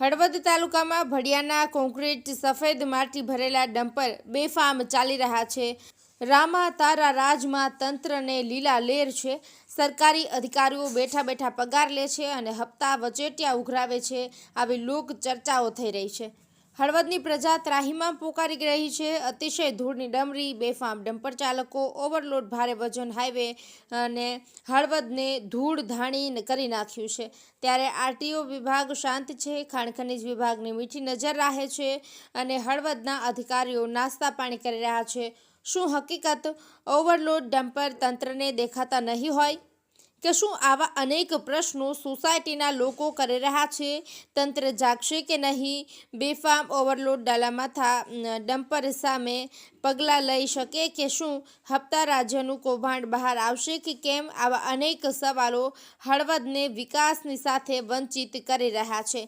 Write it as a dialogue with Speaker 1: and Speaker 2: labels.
Speaker 1: હળવદ તાલુકામાં ભડિયાના કોન્ક્રીટ સફેદ માટી ભરેલા ડમ્પર બેફામ ચાલી રહ્યા છે. રામા તારા રાજમાં તંત્રને લીલા લેર છે. સરકારી અધિકારીઓ બેઠા બેઠા પગાર લે છે અને હપ્તા વચેટિયા ઉઘરાવે છે. આવી લોક ચર્ચાઓ થઈ રહી છે. હળવદની પ્રજા ત્રાહીમામ પોકારી રહી છે. અતિશય ધૂળની ડમરી, બેફામ ડમ્પર ચાલકો, ઓવરલોડ ભારે વજન હાઈવે અને હળવદને ધૂળ ધાણી કરી નાખ્યું છે. ત્યારે આરટીઓ વિભાગ શાંત છે, ખાણ ખનીજ વિભાગની મીઠી નજર રાહે છે અને હળવદના અધિકારીઓ નાસ્તા પાણી કરી રહ્યા છે. શું હકીકત? ઓવરલોડ ડમ્પર તંત્રને દેખાતા નહીં હોય? કે શું આવા અનેક પ્રશ્નો સોસાયટીના લોકો કરી રહ્યા છે? તંત્ર જાગશે કે નહીં? બેફામ ઓવરલોડ ડાલામાથા ડમ્પર સામે પગલાં લઈ શકે કે શું? હપ્તા રાજ્યનું કૌભાંડ બહાર આવશે કે કેમ? આવા અનેક સવાલો હળવદને વિકાસની સાથે વંચિત કરી રહ્યા છે.